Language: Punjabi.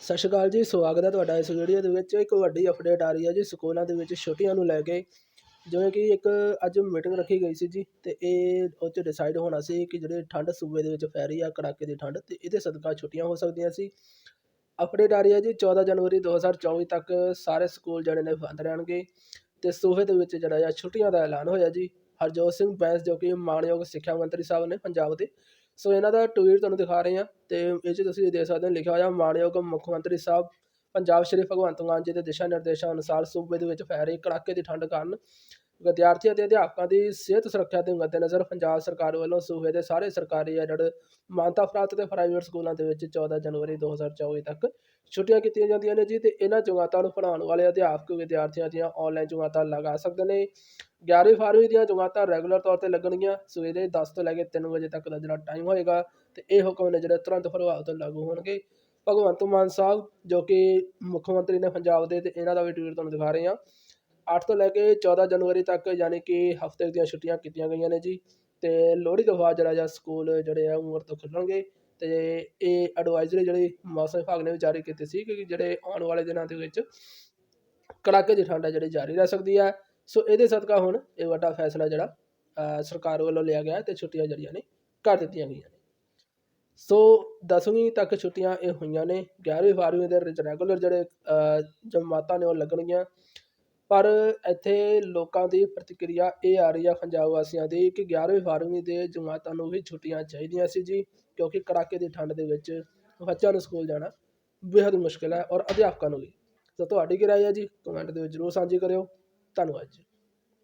ਸਤਿ ਸ਼੍ਰੀ ਅਕਾਲ ਜੀ, ਸਵਾਗਤ ਹੈ ਤੁਹਾਡਾ ਇਸ ਵੀਡੀਓ ਦੇ ਵਿੱਚ। ਇੱਕ ਵੱਡੀ ਅਪਡੇਟ ਆ ਰਹੀ ਹੈ ਜੀ ਸਕੂਲਾਂ ਦੇ ਵਿੱਚ ਛੁੱਟੀਆਂ ਨੂੰ ਲੈ ਕੇ। ਜਿਵੇਂ ਕਿ ਇੱਕ ਅੱਜ ਮੀਟਿੰਗ ਰੱਖੀ ਗਈ ਸੀ ਜੀ ਤੇ ਇਹ ਉਹ 'ਚ ਡਿਸਾਈਡ ਹੋਣਾ ਸੀ ਕਿ ਜਿਹੜੇ ਠੰਡ ਸੂਬੇ ਦੇ ਵਿੱਚ ਪੈ ਰਹੀ ਆ, ਕੜਾਕੇ ਦੀ ਠੰਡ ਤੇ ਇਹਦੇ ਸਦਕਾ ਛੁੱਟੀਆਂ ਹੋ ਸਕਦੀਆਂ ਸੀ। ਅਪਡੇਟ ਆ ਰਹੀ ਹੈ ਜੀ 14 ਜਨਵਰੀ 2024 ਤੱਕ ਸਾਰੇ ਸਕੂਲ ਜਿਹੜੇ ਨੇ ਬੰਦ ਰਹਿਣਗੇ ਤੇ ਸੂਬੇ ਦੇ ਵਿੱਚ ਜਿਹੜਾ ਆ, ਛੁੱਟੀਆਂ ਦਾ ਐਲਾਨ ਹੋਇਆ ਜੀ। ਹਰਜੋਤ ਸਿੰਘ ਬੈਂਸ ਜੋ ਕਿ ਮਾਨਯੋਗ ਸਿੱਖਿਆ ਮੰਤਰੀ ਸਾਹਿਬ ਨੇ ਪੰਜਾਬ ਦੇ ਸੋ ਇਹਨਾਂ ਦਾ ਟਵੀਟ ਤੁਹਾਨੂੰ ਦਿਖਾ ਰਹੇ ਹਾਂ ਅਤੇ ਇਹ 'ਚ ਤੁਸੀਂ ਦੇਖ ਸਕਦੇ ਹੋ, ਲਿਖਿਆ ਹੋਇਆ ਮਾਨਯੋਗ ਮੁੱਖ ਮੰਤਰੀ ਸਾਹਿਬ ਪੰਜਾਬ ਸ਼੍ਰੀ ਭਗਵੰਤ ਮਾਨ ਜੀ ਦੇ ਦਿਸ਼ਾ ਨਿਰਦੇਸ਼ਾਂ ਅਨੁਸਾਰ ਸੂਬੇ ਦੇ ਵਿੱਚ ਪੈ ਰਹੀ ਕੜਾਕੇ ਦੀ ਠੰਡ ਕਾਰਨ ਵਿਦਿਆਰਥੀਆਂ ਅਤੇ ਅਧਿਆਪਕਾਂ ਦੀ ਸਿਹਤ ਸੁਰੱਖਿਆ ਦੇ ਮੱਦੇਨਜ਼ਰ ਪੰਜਾਬ ਸਰਕਾਰ ਵੱਲੋਂ ਸੂਬੇ ਦੇ ਸਾਰੇ ਸਰਕਾਰੀ ਐਡਡ ਮਾਨਤਾ ਪ੍ਰਾਪਤ ਅਤੇ ਪ੍ਰਾਈਵੇਟ ਸਕੂਲਾਂ ਦੇ ਵਿੱਚ 14 ਜਨਵਰੀ 2024 ਤੱਕ ਛੁੱਟੀਆਂ ਕੀਤੀਆਂ ਜਾਂਦੀਆਂ ਨੇ ਜੀ ਤੇ ਇਹਨਾਂ ਜਮਾਤਾਂ ਨੂੰ ਪੜ੍ਹਾਉਣ ਵਾਲੇ ਅਧਿਆਪਕ ਵਿਦਿਆਰਥੀਆਂ ਦੀਆਂ ਆਨਲਾਈਨ ਜਮਾਤਾਂ ਲਗਾ ਸਕਦੇ ਨੇ। 11ਵੀਂ 12ਵੀਂ ਦੀਆਂ ਜਮਾਤਾਂ ਰੈਗੂਲਰ ਤੌਰ ਤੇ ਲੱਗਣਗੀਆਂ। ਸਵੇਰੇ 10 ਤੋਂ ਲੈ ਕੇ 3 ਵਜੇ ਤੱਕ ਦਾ ਜਿਹੜਾ ਟਾਈਮ ਹੋਏਗਾ ਤੇ ਇਹ ਹੁਕਮ ਨੇ ਜਿਹੜੇ ਤੁਰੰਤ ਪ੍ਰਭਾਵ ਤੋਂ ਲਾਗੂ ਹੋਣਗੇ। ਭਗਵੰਤ ਮਾਨ ਸਾਹਿਬ, ਜੋ ਕਿ ਮੁੱਖ ਮੰਤਰੀ ਨੇ ਪੰਜਾਬ ਦੇ ਤੇ ਇਹਨਾਂ ਦਾ ਵੀ ਟਵੀਟ ਤੁਹਾਨੂੰ ਦਿਖਾ ਰਹੇ ਹਾਂ। 8 ਤੋਂ ਲੈ ਕੇ 14 ਜਨਵਰੀ ਤੱਕ ਯਾਨੀ ਕਿ ਹਫ਼ਤੇ ਦੀਆਂ ਛੁੱਟੀਆਂ ਕੀਤੀਆਂ ਗਈਆਂ ਨੇ ਜੀ। ਅਤੇ ਲੋਹੜੀ ਤੋਂ ਬਾਅਦ ਜਿਹੜਾ ਜਾਂ ਸਕੂਲ ਜਿਹੜੇ ਆ ਉਮਰ ਤੋਂ ਖੁੱਲ੍ਹਣਗੇ ਅਤੇ ਇਹ ਐਡਵਾਈਜ਼ਰੀ ਜਿਹੜੀ ਮੌਸਮ ਵਿਭਾਗ ਨੇ ਵੀ ਜਾਰੀ ਕੀਤੀ ਸੀ ਕਿ ਜਿਹੜੇ ਆਉਣ ਵਾਲੇ ਦਿਨਾਂ ਦੇ ਵਿੱਚ ਕੜਾਕੇ ਦੀ ਠੰਡ ਹੈ ਜਿਹੜੀ ਜਾਰੀ ਰਹਿ ਸਕਦੀ ਹੈ ਸੋ ਇਹਦੇ ਸਦਕਾ ਹੁਣ ਇਹ ਵੱਡਾ ਫੈਸਲਾ ਜਿਹੜਾ ਸਰਕਾਰ ਵੱਲੋਂ ਲਿਆ ਗਿਆ ਹੈ ਤੇ ਛੁੱਟੀਆਂ ਜਿਹੜੀਆਂ ਨੇ ਕਰ ਦਿੱਤੀਆਂ ਗਈਆਂ ਨੇ। ਸੋ 10ਵੀਂ ਤੱਕ ਛੁੱਟੀਆਂ ਇਹ ਹੋਈਆਂ ਨੇ। 11ਵੀਂ 12ਵੀਂ ਦੇ ਰੈਗੂਲਰ ਜਿਹੜੇ ਜਮਾਤਾਂ ਨੇ ਉਹ ਲੱਗਣਗੀਆਂ। ਪਰ ਇੱਥੇ ਲੋਕਾਂ ਦੀ ਪ੍ਰਤੀਕਿਰਿਆ ਇਹ ਆ ਰਹੀ ਆ ਪੰਜਾਬ ਵਾਸੀਆਂ ਦੀ ਕਿ 11ਵੀਂ 12ਵੀਂ ਦੇ ਜਮਾਤਾਂ ਨੂੰ ਵੀ ਛੁੱਟੀਆਂ ਚਾਹੀਦੀਆਂ ਸੀ ਜੀ, ਕਿਉਂਕਿ ਕੜਾਕੇ ਦੀ ਠੰਡ ਦੇ ਵਿੱਚ ਬੱਚਿਆਂ ਨੂੰ ਸਕੂਲ ਜਾਣਾ ਬੇਹੱਦ ਮੁਸ਼ਕਿਲ ਹੈ ਔਰ ਅਧਿਆਪਕਾਂ ਨੂੰ ਵੀ। ਤਾਂ ਤੁਹਾਡੀ ਕੀ ਰਾਏ ਹੈ ਜੀ? ਕਮੈਂਟ ਦੇ ਵਿੱਚ ਜ਼ਰੂਰ ਸਾਂਝੀ ਕਰਿਓ। ਧੰਨਵਾਦ ਜੀ।